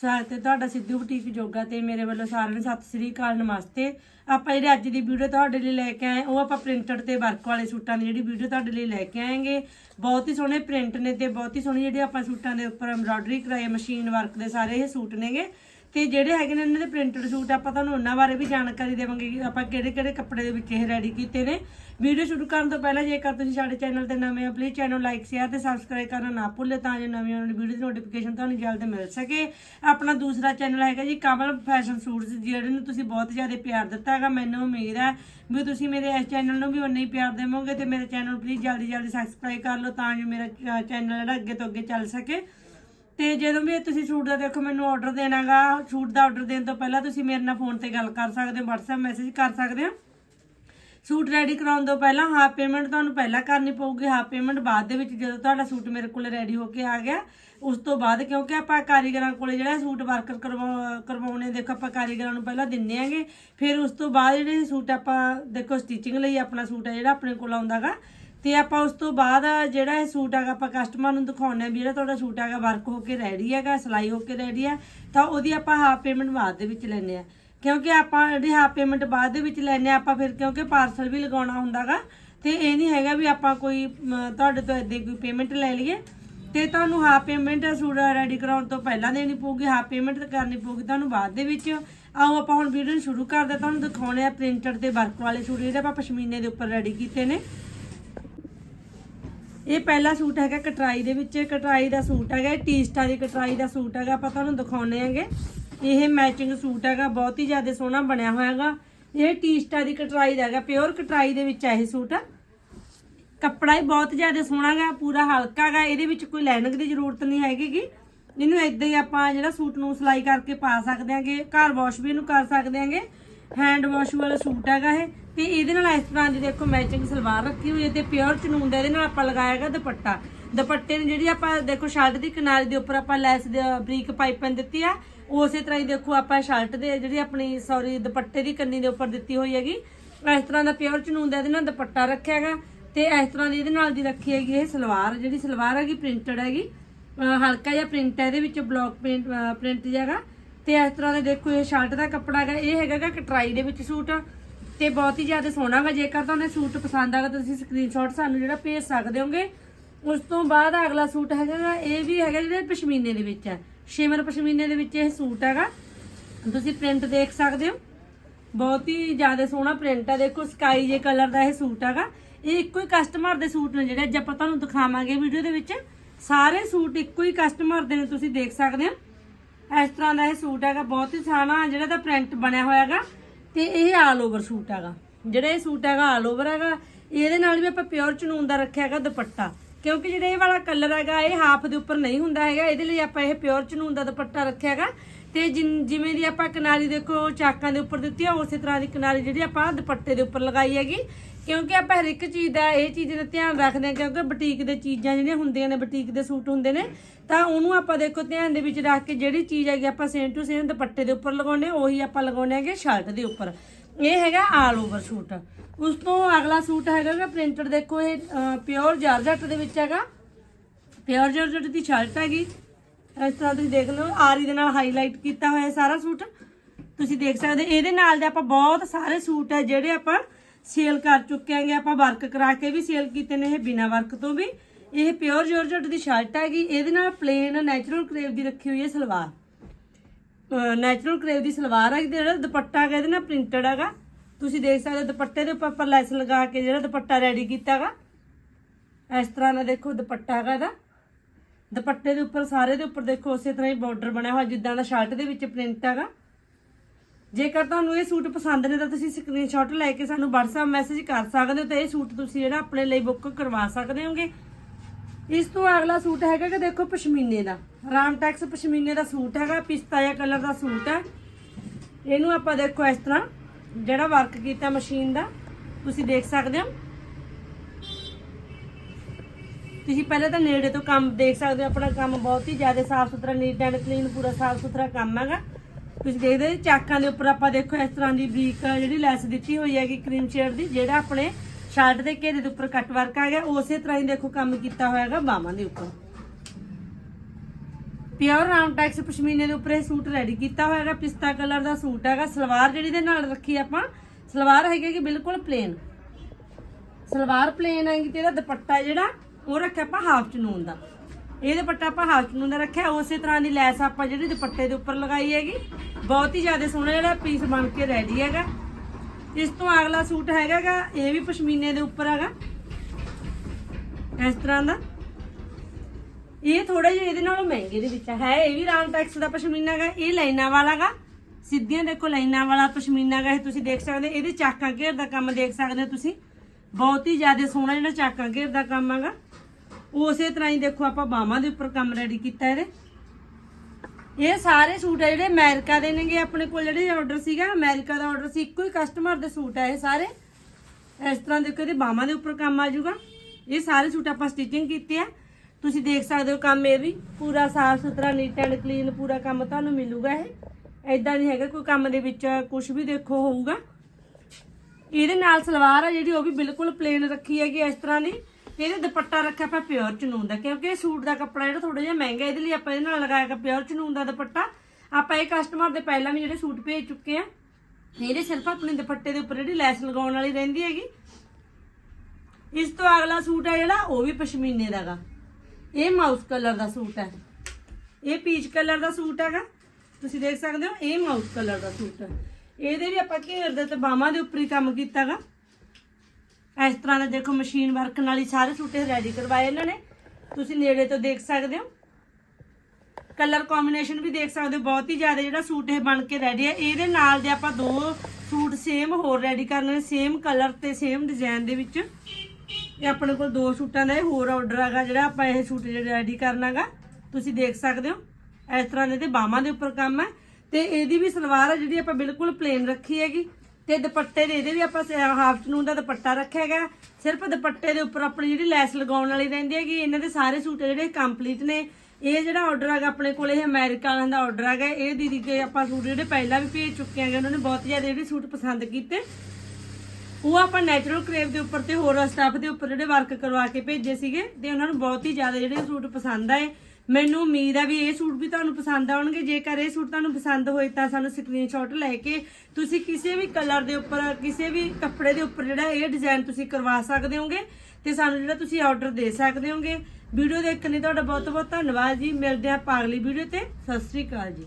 ਸਾਰੇ ਹੈ ਤੁਹਾਡਾ ਸਿੱਧੂ ਬੁਟੀਕ ਜੋਗਾ ਤੇ ਮੇਰੇ ਵੱਲੋਂ ਸਾਰਿਆਂ ਨੂੰ ਸਤਿ ਸ੍ਰੀ ਅਕਾਲ, ਨਮਸਤੇ। ਆਪਾਂ ਜਿਹੜੇ ਅੱਜ ਦੀ ਵੀਡੀਓ ਤੁਹਾਡੇ ਲਈ ਲੈ ਕੇ ਆਏ, ਉਹ ਆਪਾਂ ਪ੍ਰਿੰਟਡ ਤੇ ਵਰਕ ਵਾਲੇ ਸੂਟਾਂ ਦੀ ਜਿਹੜੀ ਵੀਡੀਓ ਤੁਹਾਡੇ ਲਈ ਲੈ ਕੇ ਆਏਗੇ। ਬਹੁਤ ਹੀ ਸੋਹਣੇ ਪ੍ਰਿੰਟ ਨੇ ਤੇ ਬਹੁਤ ਹੀ ਸੋਹਣੀ ਜਿਹੜੇ ਆਪਾਂ ਸੂਟਾਂ ਦੇ ਉੱਪਰ ਐਮਬ੍ਰਾਇਡਰੀ ਕਰਾਈ, ਮਸ਼ੀਨ ਵਰਕ ਦੇ ਸਾਰੇ ਇਹ ਸੂਟ ਨੇਗੇ। ਤੇ ਜਿਹੜੇ ਹੈਗੇ ਨੇ ਇਹਨਾਂ ਦੇ ਪ੍ਰਿੰਟਡ ਸੂਟ ਆਪਾਂ ਤੁਹਾਨੂੰ ਉਹਨਾਂ ਬਾਰੇ ਵੀ ਜਾਣਕਾਰੀ ਦੇਵਾਂਗੇ ਕਿ ਆਪਾਂ ਕਿਹੜੇ ਕਿਹੜੇ ਕੱਪੜੇ ਦੇ ਵਿੱਚ ਇਹ ਰੈਡੀ ਕੀਤੇ ਨੇ। ਵੀਡੀਓ ਸ਼ੁਰੂ ਕਰਨ ਤੋਂ ਪਹਿਲਾਂ ਜੇਕਰ ਤੁਸੀਂ ਸਾਡੇ ਚੈਨਲ ਤੇ ਨਵੇਂ ਹੋ ਪਲੀਜ਼ ਚੈਨਲ ਲਾਈਕ ਸ਼ੇਅਰ ਤੇ ਸਬਸਕ੍ਰਾਈਬ ਕਰਨਾ ਨਾ ਭੁੱਲੇ ਤਾਂ ਜੋ ਨਵੀਂ ਆਉਣ ਵੀਡੀਓ ਦੀ ਨੋਟੀਫਿਕੇਸ਼ਨ ਤੁਹਾਨੂੰ ਜਲਦ ਮਿਲ ਸਕੇ। ਆਪਣਾ ਦੂਸਰਾ ਚੈਨਲ ਹੈਗਾ ਜੀ, ਕਮਲ ਫੈਸ਼ਨ ਸੂਟਸ ਜਿਹੜੇ ਨੂੰ ਤੁਸੀਂ ਬਹੁਤ ਜ਼ਿਆਦਾ ਪਿਆਰ ਦਿੱਤਾ ਹੈਗਾ, ਮੈਨੂੰ ਉਮੀਦ ਹੈ ਵੀ ਤੁਸੀਂ ਮੇਰੇ ਇਸ ਚੈਨਲ ਨੂੰ ਵੀ ਉਨਾ ਹੀ ਪਿਆਰ ਦੇਵੋਗੇ ਤੇ ਮੇਰੇ ਚੈਨਲ ਨੂੰ ਪਲੀਜ਼ ਜਲਦੀ ਜਲਦੀ ਸਬਸਕ੍ਰਾਈਬ ਕਰ ਲਓ ਤਾਂ ਜੋ ਮੇਰਾ ਚੈਨਲ ਜਿਹੜਾ ਅੱਗੇ ਤੋਂ ਅੱਗੇ ਚੱਲ ਸਕੇ। ਤੇ ਜਦੋਂ ਵੀ ਤੁਸੀਂ ਸੂਟ ਦਾ ਦੇਖੋ ਮੈਨੂੰ ਆਰਡਰ ਦੇਣਾਗਾ ਸੂਟ ਦਾ ਆਰਡਰ ਦੇਣ ਤੋਂ ਪਹਿਲਾਂ ਤੁਸੀਂ ਮੇਰੇ ਨਾਲ ਫੋਨ ਤੇ ਗੱਲ ਕਰ ਸਕਦੇ ਹੋ, WhatsApp ਮੈਸੇਜ ਕਰ ਸਕਦੇ ਹੋ। ਸੂਟ ਰੈਡੀ ਕਰਾਉਣ ਤੋਂ ਪਹਿਲਾਂ ਹਾਫ ਪੇਮੈਂਟ ਤੁਹਾਨੂੰ ਪਹਿਲਾਂ ਕਰਨੀ ਪਊਗੀ ਹਾਫ ਪੇਮੈਂਟ ਬਾਅਦ ਦੇ ਵਿੱਚ ਜਦੋਂ ਤੁਹਾਡਾ ਸੂਟ ਮੇਰੇ ਕੋਲ ਰੈਡੀ ਹੋ ਕੇ ਆ ਗਿਆ, ਉਸ ਤੋਂ ਬਾਅਦ ਕਿਉਂਕਿ ਆਪਾਂ ਕਾਰੀਗਰਾਂ ਕੋਲੇ ਜਿਹੜਾ ਸੂਟ ਵਰਕਰ ਕਰਵਾਉਣੇ ਦੇਖੋ ਆਪਾਂ ਕਾਰੀਗਰਾਂ ਨੂੰ ਪਹਿਲਾਂ ਦਿੰਨੇ ਆਂਗੇ, ਫਿਰ ਉਸ ਤੋਂ ਬਾਅਦ ਜਿਹੜੇ ਸੂਟ ਆਪਾਂ ਦੇਖੋ ਸਟਿਚਿੰਗ ਲਈ ਆਪਣਾ ਸੂਟ ਹੈ ਜਿਹੜਾ ਆਪਣੇ ਕੋਲ ਆਉਂਦਾਗਾ ਤੇ ਆਪਾਂ ਉਸ ਤੋਂ ਬਾਅਦ ਜਿਹੜਾ ਇਹ ਸੂਟ ਹੈਗਾ, ਆਪਾਂ ਕਸਟਮਰ ਨੂੰ ਦਿਖਾਉਣੇ ਆ ਵੀ ਜਿਹੜਾ ਤੁਹਾਡਾ ਸੂਟ ਹੈਗਾ ਵਰਕ ਹੋ ਕੇ ਰੈਡੀ ਹੈਗਾ, ਸਿਲਾਈ ਹੋ ਕੇ ਰੈਡੀ ਹੈ, ਤਾਂ ਉਹਦੀ ਆਪਾਂ ਹਾਫ ਪੇਮੈਂਟ ਬਾਅਦ ਦੇ ਵਿੱਚ ਲੈਨੇ ਆ ਕਿਉਂਕਿ ਆਪਾਂ ਜਿਹੜੀ ਹਾਫ ਪੇਮੈਂਟ ਬਾਅਦ ਦੇ ਵਿੱਚ ਲੈਨੇ ਆ ਆਪਾਂ ਫਿਰ ਕਿਉਂਕਿ ਪਾਰਸਲ ਵੀ ਲਗਾਉਣਾ ਹੁੰਦਾਗਾ ਤੇ ਇਹ ਨਹੀਂ ਹੈਗਾ ਵੀ ਆਪਾਂ ਕੋਈ ਤੁਹਾਡੇ ਤੋਂ ਏਦਾਂ ਕੋਈ ਪੇਮੈਂਟ ਲੈ ਲਈਏ। ਤੇ ਤੁਹਾਨੂੰ ਹਾਫ ਪੇਮੈਂਟ ਸੂਟ ਰੈਡੀ ਕਰਾਉਣ ਤੋਂ ਪਹਿਲਾਂ ਦੇਣੀ ਪਊਗੀ ਹਾਫ ਪੇਮੈਂਟ ਕਰਨੀ ਪਊਗੀ ਤੁਹਾਨੂੰ ਬਾਅਦ ਦੇ ਵਿੱਚ। ਆਓ ਆਪਾਂ ਹੁਣ ਵੀਡੀਓ ਸ਼ੁਰੂ ਕਰਦੇ ਤੁਹਾਨੂੰ ਦਿਖਾਉਣੇ ਆ ਪ੍ਰਿੰਟਡ ਤੇ ਵਰਕ ਵਾਲੇ ਸੂਟ, ਜਿਹੜੇ ਆਪਾਂ ਪਸ਼ਮੀਨੇ ਦੇ ਉੱਪਰ ਰੈਡੀ ਕੀਤੇ ਨੇ। ਇਹ ਪਹਿਲਾ ਸੂਟ ਹੈਗਾ ਕਟਰਾਈ ਦੇ ਵਿੱਚ। ਕਟਰਾਈ ਦਾ ਸੂਟ ਹੈਗਾ, ਇਹ ਟੀਸਟਾ ਦੀ ਕਟਰਾਈ ਦਾ ਸੂਟ ਹੈਗਾ, ਆਪਾਂ ਤੁਹਾਨੂੰ ਦਿਖਾਉਣੇ ਆਂਗੇ ਇਹ ਮੈਚਿੰਗ ਸੂਟ ਹੈਗਾ, ਬਹੁਤ ਹੀ ਜ਼ਿਆਦਾ ਸੋਹਣਾ ਬਣਿਆ ਹੋਇਆ ਹੈਗਾ। ਇਹ ਟੀਸਟਾ ਦੀ ਕਟਰਾਈ ਦਾ ਹੈਗਾ ਪਿਓਰ ਕਟਰਾਈ ਦੇ ਵਿੱਚ ਹੈ ਇਹ ਸੂਟ। ਕੱਪੜਾ ਹੀ ਬਹੁਤ ਜ਼ਿਆਦਾ ਸੋਹਣਾ ਹੈਗਾ, ਪੂਰਾ ਹਲਕਾ ਹੈਗਾ, ਇਹਦੇ ਵਿੱਚ ਕੋਈ ਲਾਈਨਿੰਗ ਦੀ ਜ਼ਰੂਰਤ ਨਹੀਂ ਹੈਗੀਗੀ ਇਹਨੂੰ ਇਦਾਂ ਹੀ ਆਪਾਂ ਜਿਹੜਾ ਸੂਟ ਨੂੰ ਸਿਲਾਈ ਕਰਕੇ ਪਾ ਸਕਦੇ ਆਂਗੇ ਘਰ ਵਾਸ਼ ਵੀ ਇਹਨੂੰ ਕਰ ਸਕਦੇ ਆਂਗੇ ਹੈਂਡ ਵਾਸ਼ ਵਾਲਾ ਸੂਟ ਹੈਗਾ ਇਹ, ਤੇ ਇਹਦੇ ਨਾਲ ਇਸ ਤਰ੍ਹਾਂ ਦੀ ਦੇਖੋ ਮੈਚਿੰਗ ਸਲਵਾਰ ਰੱਖੀ ਹੋਈ ਹੈ ਤੇ ਪਿਓਰ ਚਨੂਨ ਦਾ ਇਹਦੇ ਨਾਲ ਆਪਾਂ ਲਗਾਇਆ ਹੈਗਾ ਦੁਪੱਟਾ। ਦੁਪੱਟੇ ਨੂੰ ਜਿਹੜੀ ਆਪਾਂ ਦੇਖੋ ਸ਼ਰਟ ਦੀ ਕਿਨਾਰੇ ਦੇ ਉੱਪਰ ਆਪਾਂ ਲੈਸ ਦੇ ਬਰੀਕ ਪਾਈਪਨ ਦਿੱਤੀ ਆ, ਉਸੇ ਤਰ੍ਹਾਂ ਹੀ ਦੇਖੋ ਆਪਾਂ ਸ਼ਰਟ ਦੇ ਜਿਹੜੀ ਆਪਣੀ ਸੌਰੀ ਦੁਪੱਟੇ ਦੀ ਕੰਨੀ ਦੇ ਉੱਪਰ ਦਿੱਤੀ ਹੋਈ ਹੈਗੀ, ਇਸ ਤਰ੍ਹਾਂ ਦਾ ਪਿਓਰ ਚਨੂਨ ਦਾ ਇਹਦੇ ਨਾਲ ਦੁਪੱਟਾ ਰੱਖਿਆ ਹੈਗਾ, ਤੇ ਇਸ ਤਰ੍ਹਾਂ ਦੀ ਇਹਦੇ ਨਾਲ ਦੀ ਰੱਖੀ ਹੈਗੀ ਇਹ ਸਲਵਾਰ, ਜਿਹੜੀ ਸਲਵਾਰ ਹੈਗੀ ਪ੍ਰਿੰਟਡ ਹੈਗੀ ਹਲਕਾ ਜਿਹਾ ਪ੍ਰਿੰਟ ਹੈ, ਇਹਦੇ ਵਿੱਚ ਬਲੌਕ ਪ੍ਰਿੰਟ ਪ੍ਰਿੰਟ ਜਗਾ ਤੇ ਇਸ ਤਰ੍ਹਾਂ ਦੇ ਦੇਖੋ, ਇਹ ਸ਼ਰਟ ਦਾ ਕੱਪੜਾ ਹੈਗਾ, ਇਹ ਹੈਗਾ ਕਟਰਾਈ ਦੇ ਵਿੱਚ ਸੂਟ, ਤੇ ਬਹੁਤ ਹੀ ਜ਼ਿਆਦਾ ਸੋਹਣਾ ਹੈਗਾ ਜੇਕਰ ਤੁਹਾਨੂੰ ਸੂਟ ਪਸੰਦ ਆਗਾ ਤੁਸੀਂ ਸਕਰੀਨਸ਼ਾਟ ਸਾਨੂੰ ਜਿਹੜਾ ਭੇਜ ਸਕਦੇ ਹੋਗੇ। ਉਸ ਤੋਂ ਬਾਅਦ ਅਗਲਾ ਸੂਟ ਹੈਗਾ ਇਹ ਵੀ ਹੈਗਾ ਜਿਹੜਾ ਪਸ਼ਮੀਨੇ ਦੇ ਵਿੱਚ ਹੈ। ਸ਼ਿਮਰ ਪਸ਼ਮੀਨੇ ਦੇ ਵਿੱਚ ਇਹ ਸੂਟ ਹੈਗਾ। ਤੁਸੀਂ ਪ੍ਰਿੰਟ ਦੇਖ ਸਕਦੇ ਹੋ। ਬਹੁਤ ਹੀ ਜ਼ਿਆਦਾ ਸੋਹਣਾ ਪ੍ਰਿੰਟ ਹੈ। ਦੇਖੋ ਸਕਾਈ ਜੇ ਕਲਰ ਦਾ ਇਹ ਸੂਟ ਹੈਗਾ। ਇਹ ਇੱਕੋ ਹੀ ਕਸਟਮਰ ਦੇ ਸੂਟ ਨੇ ਜਿਹੜੇ ਅੱਜ ਆਪਾਂ ਤੁਹਾਨੂੰ ਦਿਖਾਵਾਂਗੇ ਵੀਡੀਓ ਦੇ ਵਿੱਚ। ਸਾਰੇ ਸੂਟ ਇੱਕੋ ਹੀ ਕਸਟਮਰ ਦੇ ਨੇ, ਤੁਸੀਂ ਦੇਖ ਸਕਦੇ ਹੋ। ਇਸ ਤਰ੍ਹਾਂ ਦਾ ਇਹ ਸੂਟ ਹੈਗਾ, ਬਹੁਤ ਹੀ ਸੋਹਣਾ ਜਿਹੜਾ ਦਾ ਪ੍ਰਿੰਟ ਬਣਿਆ ਹੋਇਆ ਹੈਗਾ। ਤੇ ਇਹ ਆਲ ਓਵਰ ਸੂਟ ਹੈਗਾ। ਜਿਹੜਾ ਇਹ ਸੂਟ ਹੈਗਾ ਆਲ ਓਵਰ ਹੈਗਾ। ਇਹਦੇ ਨਾਲ ਵੀ ਆਪਾਂ ਪਿਓਰ ਚਨੂਨ ਦਾ ਰੱਖਿਆ ਹੈਗਾ ਦੁਪੱਟਾ। ਕਿਉਂਕਿ ਜਿਹੜਾ ਇਹ ਵਾਲਾ ਕਲਰ ਹੈਗਾ, ਇਹ ਹਾਫ ਦੇ ਉੱਪਰ ਨਹੀਂ ਹੁੰਦਾ ਹੈਗਾ। ਇਹਦੇ ਲਈ ਆਪਾਂ ਇਹ ਪਿਓਰ ਚਨੂਨ ਦਾ ਦੁਪੱਟਾ ਰੱਖਿਆ ਹੈਗਾ। ਤੇ ਜਿਨ- ਜਿਵੇਂ ਦੀ ਆਪਾਂ ਕਿਨਾਰੀ ਦੇਖੋ, ਚਾਕਾਂ ਦੇ ਉੱਪਰ ਦਿੱਤੀ ਆ, ਉਸੇ ਤਰ੍ਹਾਂ ਦੀ ਕਿਨਾਰੀ ਜਿਹੜੀ ਆਪਾਂ ਦੁਪੱਟੇ ਦੇ ਉੱਪਰ ਲਗਾਈ ਹੈਗੀ। ਕਿਉਂਕਿ ਆਪਾਂ ਹਰ ਇੱਕ ਚੀਜ਼ ਦਾ ਇਹ ਚੀਜ਼ ਦਾ ਧਿਆਨ ਰੱਖਦੇ ਹਾਂ ਕਿਉਂਕਿ ਬੁਟੀਕ ਦੇ ਚੀਜ਼ਾਂ ਜਿਹੜੀਆਂ ਹੁੰਦੀਆਂ ਨੇ ਬੁਟੀਕ ਦੇ ਸੂਟ ਹੁੰਦੇ ਨੇ ਤਾਂ ਉਹਨੂੰ ਆਪਾਂ ਦੇਖੋ ਧਿਆਨ ਦੇ ਵਿੱਚ ਰੱਖ ਕੇ ਜਿਹੜੀ ਚੀਜ਼ ਹੈਗੀ ਆਪਾਂ ਸੇਮ ਟੂ ਸੇਮ ਦੁਪੱਟੇ ਦੇ ਉੱਪਰ ਲਗਾਉਣੇ ਆ, ਉਹੀ ਆਪਾਂ ਲਗਾਉਣੇ ਹੈਗੇ ਸ਼ਰਟ ਦੇ ਉੱਪਰ। ਇਹ ਹੈਗਾ ਆਲ ਓਵਰ ਸੂਟ। ਉਸ ਤੋਂ ਅਗਲਾ ਸੂਟ ਹੈਗਾ ਗਾ ਪ੍ਰਿੰਟਡ ਦੇਖੋ ਇਹ ਪਿਓਰ ਜਾਰਜਟ ਦੇ ਵਿੱਚ ਹੈਗਾ। ਪਿਓਰ ਜਾਰਜਟ ਦੀ ਸ਼ਰਟ ਹੈਗੀ। ਇਸ ਤਰ੍ਹਾਂ ਤੁਸੀਂ ਦੇਖ ਲਓ ਆਰੀ ਦੇ ਨਾਲ ਹਾਈਲਾਈਟ ਕੀਤਾ ਹੋਇਆ ਸਾਰਾ ਸੂਟ। ਤੁਸੀਂ ਦੇਖ ਸਕਦੇ ਇਹਦੇ ਨਾਲ ਦੇ ਆਪਾਂ ਬਹੁਤ ਸਾਰੇ ਸੂਟ ਹੈ ਜਿਹੜੇ ਆਪਾਂ ਸੇਲ ਕਰ ਚੁੱਕੇ ਆਂਗੇ ਆਪਾਂ ਵਰਕ ਕਰਾ ਕੇ ਵੀ ਸੇਲ ਕੀਤੇ ਨੇ ਇਹ ਬਿਨਾ ਵਰਕ ਤੋਂ ਵੀ। ਇਹ ਪਿਓਰ ਜਾਰਜਟ ਦੀ ਸ਼ਰਟ ਹੈਗੀ, ਇਹਦੇ ਨਾਲ ਪਲੇਨ ਨੈਚੁਰਲ ਕਰੇਵ ਦੀ ਰੱਖੀ ਹੋਈ ਹੈ ਸਲਵਾਰ। ਨੈਚੁਰਲ ਕਰੇਵ ਦੀ ਸਲਵਾਰ ਹੈ ਜਿਹੜਾ ਦੁਪੱਟਾ ਹੈਗਾ, ਇਹਦੇ ਨਾਲ ਪ੍ਰਿੰਟਡ ਹੈਗਾ। ਤੁਸੀਂ ਦੇਖ ਸਕਦੇ ਹੋ ਦੁਪੱਟੇ ਦੇ ਉੱਪਰ ਆਪਾਂ ਲੈਸ ਲਗਾ ਕੇ ਜਿਹੜਾ ਦੁਪੱਟਾ ਰੈਡੀ ਕੀਤਾ ਹੈਗਾ। ਇਸ ਤਰ੍ਹਾਂ ਦਾ ਦੇਖੋ ਦੁਪੱਟਾ ਹੈਗਾ ਇਹਦਾ। ਦੁਪੱਟੇ ਦੇ ਉੱਪਰ, ਸਾਰੇ ਦੇ ਉੱਪਰ ਦੇਖੋ ਉਸੇ ਤਰ੍ਹਾਂ ਹੀ ਬਾਰਡਰ ਬਣਿਆ ਹੋਇਆ, ਜਿੱਦਾਂ ਦਾ ਸ਼ਰਟ ਦੇ ਵਿੱਚ ਪ੍ਰਿੰਟ ਹੈਗਾ। ਜੇਕਰ ਤੁਹਾਨੂੰ ਇਹ ਸੂਟ ਪਸੰਦ ਨੇ ਤਾਂ ਤੁਸੀਂ ਸਕਰੀਨਸ਼ਾਟ ਲੈ ਕੇ ਸਾਨੂੰ WhatsApp ਮੈਸੇਜ ਕਰ ਸਕਦੇ ਹੋ ਤੇ ਇਹ ਸੂਟ ਤੁਸੀਂ ਜਿਹੜਾ ਆਪਣੇ ਲਈ ਬੁੱਕ ਕਰਵਾ ਸਕਦੇ ਹੋਗੇ। ਇਸ ਤੋਂ ਅਗਲਾ ਸੂਟ ਹੈਗਾ ਕਿ ਦੇਖੋ ਪਸ਼ਮੀਨੇ ਦਾ ਰਾਮਟੈਕਸ ਪਸ਼ਮੀਨੇ ਦਾ ਸੂਟ ਹੈਗਾ, ਪਿਸਤਾ ਜਿਹਾ ਕਲਰ ਦਾ ਸੂਟ ਹੈ। ਇਹਨੂੰ ਆਪਾਂ ਦੇਖੋ ਇਸ ਤਰ੍ਹਾਂ ਜਿਹੜਾ ਵਰਕ ਕੀਤਾ ਮਸ਼ੀਨ ਦਾ, ਤੁਸੀਂ ਦੇਖ ਸਕਦੇ ਹੋ। ਤੁਸੀਂ ਪਹਿਲਾਂ ਤਾਂ ਨੇੜੇ ਤੋਂ ਕੰਮ ਦੇਖ ਸਕਦੇ ਹੋ, ਆਪਣਾ ਕੰਮ ਬਹੁਤ ਹੀ ਜ਼ਿਆਦਾ ਸਾਫ਼ ਸੁਥਰਾ ਨੀਟ ਐਂਡ ਕਲੀਨ ਪੂਰਾ ਸਾਫ਼ ਸੁਥਰਾ ਕੰਮ ਹੈਗਾ। ਤੁਸੀਂ ਦੇਖਦੇ ਹੋ ਚਾਕਾਂ ਦੇ ਉੱਪਰ ਆਪਾਂ ਦੇਖੋ ਇਸ ਤਰ੍ਹਾਂ ਦੀ ਬਰੀਕ ਜਿਹੜੀ ਲੈਸ ਦਿੱਤੀ ਹੋਈ ਹੈਗੀ ਕਰੀਮ ਸ਼ੇਡ ਦੀ, ਜਿਹੜਾ ਆਪਣੇ ਸ਼ਰਟ ਦੇ ਘੇਰੇ ਦੇ ਉੱਪਰ ਕੱਟ ਵਰਕ ਆ ਗਿਆ, ਉਸੇ ਤਰ੍ਹਾਂ ਹੀ ਦੇਖੋ ਕੰਮ ਕੀਤਾ ਹੋਇਆ ਹੈਗਾ ਬਾਹਾਂ ਦੇ ਉੱਪਰ। ਪਿਓਰ ਰਾਮਟੈਕਸ ਪਸ਼ਮੀਨੇ ਦੇ ਉੱਪਰ ਇਹ ਸੂਟ ਰੈਡੀ ਕੀਤਾ ਹੋਇਆ ਹੈਗਾ, ਪਿਸਤਾ ਕਲਰ ਦਾ ਸੂਟ ਹੈਗਾ, ਸਲਵਾਰ ਜਿਹੜੀ ਦੇ ਨਾਲ ਰੱਖੀ ਆਪਾਂ, ਸਲਵਾਰ ਹੈਗੀ ਕਿ ਬਿਲਕੁਲ ਪਲੇਨ ਸਲਵਾਰ ਪਲੇਨ ਹੈਗੀ ਤੇ ਇਹਦਾ ਦੁਪੱਟਾ ਜਿਹੜਾ, ਉਹ ਰੱਖਿਆ ਆਪਾਂ ਹਾਫ ਚਨੂਨ ਦਾ। ਇਹ ਦੁਪੱਟਾ ਆਪਾਂ ਹਾਫ ਨੂੰ ਦਾ ਰੱਖਿਆ, ਉਸੇ ਤਰ੍ਹਾਂ ਦੀ ਲੈਸ ਆਪਾਂ ਜਿਹੜੀ ਦੁਪੱਟੇ ਦੇ ਉੱਪਰ ਲਗਾਈ ਹੈਗੀ, ਬਹੁਤ ਹੀ ਜ਼ਿਆਦਾ ਸੋਹਣਾ ਜਿਹੜਾ ਪੀਸ ਬਣ ਕੇ ਰੈਡੀ ਹੈਗਾ। ਇਸ ਤੋਂ ਅਗਲਾ ਸੂਟ ਹੈਗਾ ਇਹ ਵੀ ਪਸ਼ਮੀਨੇ ਦੇ ਉੱਪਰ ਹੈਗਾ। ਇਸ ਤਰ੍ਹਾਂ ਦਾ। ਇਹ ਥੋੜਾ ਜਿਹਾ ਇਹਦੇ ਨਾਲੋਂ ਮਹਿੰਗੇ ਦੇ ਵਿੱਚ ਹੈ, ਇਹ ਵੀ ਰਾਮ ਟੈਕਸ ਦਾ ਪਸ਼ਮੀਨਾ ਗਾ ਇਹ ਲਾਈਨਾਂ ਵਾਲਾ ਗਾ ਸਿੱਧੀਆਂ ਦੇਖੋ ਲਾਈਨਾਂ ਵਾਲਾ ਪਸ਼ਮੀਨਾ ਗਾ ਇਹ ਤੁਸੀਂ ਦੇਖ ਸਕਦੇ ਹੋ। ਇਹਦੇ ਚਾਕਾਂ ਘੇਰ ਦਾ ਕੰਮ ਦੇਖ ਸਕਦੇ ਹੋ ਤੁਸੀਂ। ਬਹੁਤ ਹੀ ਜ਼ਿਆਦਾ ਸੋਹਣਾ ਜਿਹੜਾ ਚਾਕਾਂ ਘੇਰ ਦਾ ਕੰਮ ਹੈਗਾ। ਉਸੇ ਤਰ੍ਹਾਂ ਹੀ ਦੇਖੋ ਆਪਾਂ ਬਾਹਾਂ ਦੇ ਉੱਪਰ ਕੰਮ ਰੈਡੀ ਕੀਤਾ ਇਹਦੇ ਇਹ ਸਾਰੇ ਸੂਟ ਆ ਜਿਹੜੇ ਅਮਰੀਕਾ ਦੇ ਨੇਗੇ, ਆਪਣੇ ਕੋਲ ਜਿਹੜੇ ਆਰਡਰ ਸੀਗਾ, ਅਮਰੀਕਾ ਦਾ ਆਰਡਰ ਸੀ, ਇੱਕੋ ਹੀ ਕਸਟਮਰ ਦੇ ਸੂਟ ਆ ਇਹ ਸਾਰੇ। ਇਸ ਤਰ੍ਹਾਂ ਦੇਖੋ ਇਹਦੇ ਬਾਹਾਂ ਦੇ ਉੱਪਰ ਕੰਮ ਆ ਜਾਊਗਾ। ਇਹ ਸਾਰੇ ਸੂਟ ਆਪਾਂ ਸਟਿਚਿੰਗ ਕੀਤੇ ਆ। ਤੁਸੀਂ ਦੇਖ ਸਕਦੇ ਹੋ ਕੰਮ ਇਹ ਵੀ। ਪੂਰਾ ਸਾਫ਼ ਸੁਥਰਾ ਨੀਟ ਐਂਡ ਕਲੀਨ ਪੂਰਾ ਕੰਮ ਤੁਹਾਨੂੰ ਮਿਲੂਗਾ ਇਹ। ਐਦਾਂ ਨਹੀਂ ਹੈਗਾ, ਕੋਈ ਕੰਮ ਦੇ ਵਿੱਚ ਕੁਝ ਵੀ ਦੇਖੋ ਹੋਊਗਾ। ਇਹਦੇ ਨਾਲ ਸਲਵਾਰ ਆ ਜਿਹੜੀ, ਉਹ ਵੀ ਬਿਲਕੁਲ ਪਲੇਨ ਰੱਖੀ ਹੈਗੀ ਇਸ ਤਰ੍ਹਾਂ ਦੀ। ਇਹਦੇ ਦੁਪੱਟਾ ਰੱਖਿਆ ਆਪਾਂ ਪਿਓਰ ਚਨੂਨ ਦਾ, ਕਿਉਂਕਿ ਇਹ ਸੂਟ ਦਾ ਕੱਪੜਾ ਜਿਹੜਾ ਥੋੜਾ ਜਿਹਾ ਮਹਿੰਗਾ, ਇਹਦੇ ਲਈ ਆਪਾਂ ਇਹਦੇ ਨਾਲ ਲਗਾਇਆ ਪਿਓਰ ਚਨੂਨ ਦਾ ਦੁਪੱਟਾ। ਆਪਾਂ ਇਹ ਕਸਟਮਰ ਦੇ ਪਹਿਲਾਂ ਵੀ ਜਿਹੜੇ ਸੂਟ ਭੇਜ ਚੁੱਕੇ ਆ, ਇਹਦੇ ਸਿਰਫ ਆਪਣੇ ਦੁਪੱਟੇ ਦੇ ਉੱਪਰ ਜਿਹੜੀ ਲੈਸ ਲਗਾਉਣ ਵਾਲੀ ਰਹਿੰਦੀ ਹੈਗੀ। ਇਸ ਤੋਂ ਅਗਲਾ ਸੂਟ ਹੈ ਜਿਹੜਾ, ਉਹ ਵੀ ਪਸ਼ਮੀਨੇ ਦਾਗਾ ਇਹ ਮਾਊਸ ਕਲਰ ਦਾ ਸੂਟ ਹੈ ਇਹ ਪੀਚ ਕਲਰ ਦਾ ਸੂਟ ਹੈਗਾ। ਤੁਸੀਂ ਦੇਖ ਸਕਦੇ ਹੋ, ਇਹ ਮਾਊਸ ਕਲਰ ਦਾ ਸੂਟ ਹੈ ਇਹਦੇ ਵੀ ਆਪਾਂ ਘੇਰ ਦੇ ਤੇ ਬਾਹਾਂ ਦੇ ਉੱਪਰ ਹੀ ਕੰਮ ਕੀਤਾਗਾ ਇਸ ਤਰ੍ਹਾਂ ਦਾ ਦੇਖੋ ਮਸ਼ੀਨ ਵਰਕ ਨਾਲ ਹੀ ਸਾਰੇ ਸੂਟ ਰੈਡੀ ਕਰਵਾਏ ਇਹਨਾਂ ਨੇ। ਤੁਸੀਂ ਨੇੜੇ ਤੋਂ ਦੇਖ ਸਕਦੇ ਹੋ। ਕਲਰ ਕੰਬੀਨੇਸ਼ਨ ਵੀ ਦੇਖ ਸਕਦੇ ਹੋ। ਬਹੁਤ ਹੀ ਜ਼ਿਆਦਾ ਜਿਹੜਾ ਸੂਟ ਇਹ ਬਣ ਕੇ ਰੈਡੀ ਹੈ। ਇਹਦੇ ਨਾਲ ਦੇ ਆਪਾਂ ਦੋ ਸੂਟ ਸੇਮ ਹੋਰ ਰੈਡੀ ਕਰਨੇ ਨੇ ਸੇਮ ਕਲਰ ਤੇ ਸੇਮ ਡਿਜ਼ਾਈਨ ਦੇ ਵਿੱਚ। ਇਹ ਆਪਣੇ ਕੋਲ ਦੋ ਸੂਟਾਂ ਦਾ ਇਹ ਹੋਰ ਆਰਡਰ ਹੈਗਾ ਜਿਹੜਾ ਆਪਾਂ ਇਹ ਸੂਟ ਜਿਹੜਾ ਰੈਡੀ ਕਰਨਾਗਾ ਤੁਸੀਂ ਦੇਖ ਸਕਦੇ ਹੋ। ਇਸ ਤਰ੍ਹਾਂ ਦੇ ਤੇ ਬਾਹਾਂ ਦੇ ਉੱਪਰ ਕੰਮ ਹੈ। ਤੇ ਇਹਦੀ ਵੀ ਸਲਵਾਰ ਹੈ ਜਿਹੜੀ ਆਪਾਂ ਬਿਲਕੁਲ ਪਲੇਨ ਰੱਖੀ ਹੈਗੀ। ਤੇ ਦੁਪੱਟੇ ਦੇ ਇਹਦੇ ਵੀ ਆਪਾਂ ਹਾਫ ਟਨੂਨ ਦਾ ਦੁਪੱਟਾ ਰੱਖਿਆ ਹੈਗਾ। ਸਿਰਫ ਦੁਪੱਟੇ ਦੇ ਉੱਪਰ ਆਪਣੀ ਜਿਹੜੀ ਲੈਸ ਲਗਾਉਣ ਵਾਲੀ ਰਹਿੰਦੀ ਹੈਗੀ, ਇਹਨਾਂ ਦੇ ਸਾਰੇ ਸੂਟ ਜਿਹੜੇ ਕੰਪਲੀਟ ਨੇ। ਇਹ ਜਿਹੜਾ ਆਰਡਰ ਹੈਗਾ ਆਪਣੇ ਕੋਲ, ਇਹ ਅਮਰੀਕਾ ਵਾਲਿਆਂ ਦਾ ਆਰਡਰ ਹੈਗਾ। ਇਹ ਦੀਦੀ ਕੇ ਆਪਾਂ ਸੂਟ ਜਿਹੜੇ ਪਹਿਲਾਂ ਵੀ ਭੇਜ ਚੁੱਕੇ ਹੈਗੇ, ਉਹਨਾਂ ਨੇ ਬਹੁਤ ਜ਼ਿਆਦਾ ਜਿਹੜੇ ਸੂਟ ਪਸੰਦ ਕੀਤੇ। ਉਹ ਆਪਾਂ ਨੈਚੁਰਲ ਕਰੇਵ ਦੇ ਉੱਪਰ ਤੇ ਹੋਰ ਸਟਾਫ ਦੇ ਉੱਪਰ ਜਿਹੜੇ ਵਰਕ ਕਰਵਾ ਕੇ ਭੇਜੇ ਸੀਗੇ, ਤੇ ਉਹਨਾਂ ਨੂੰ ਬਹੁਤ ਹੀ ਜ਼ਿਆਦਾ ਜਿਹੜੇ ਸੂਟ ਪਸੰਦ ਆਏ। ਮੈਨੂੰ ਉਮੀਦ ਆ ਵੀ ਇਹ ਸੂਟ ਵੀ ਤੁਹਾਨੂੰ ਪਸੰਦ ਆਉਣਗੇ। ਜੇਕਰ ਇਹ ਸੂਟ ਤੁਹਾਨੂੰ ਪਸੰਦ ਹੋਏ ਤਾਂ ਸਾਨੂੰ ਸਕਰੀਨਸ਼ਾਟ ਲੈ ਕੇ ਤੁਸੀਂ ਕਿਸੇ ਵੀ ਕਲਰ ਦੇ ਉੱਪਰ, ਕਿਸੇ ਵੀ ਕੱਪੜੇ ਦੇ ਉੱਪਰ ਜਿਹੜਾ ਇਹ ਡਿਜ਼ਾਈਨ ਤੁਸੀਂ ਕਰਵਾ ਸਕਦੇ ਹੋਗੇ ਤੇ ਸਾਨੂੰ ਜਿਹੜਾ ਤੁਸੀਂ ਆਰਡਰ ਦੇ ਸਕਦੇ ਹੋਗੇ। ਵੀਡੀਓ ਦੇਖਣ ਲਈ ਤੁਹਾਡਾ ਬਹੁਤ ਬਹੁਤ ਧੰਨਵਾਦ ਜੀ। ਮਿਲਦੇ ਹਾਂ ਆਪਾਂ ਅਗਲੀ ਵੀਡੀਓ ਤੇ। ਸਤਿ ਸ੍ਰੀ ਅਕਾਲ ਜੀ।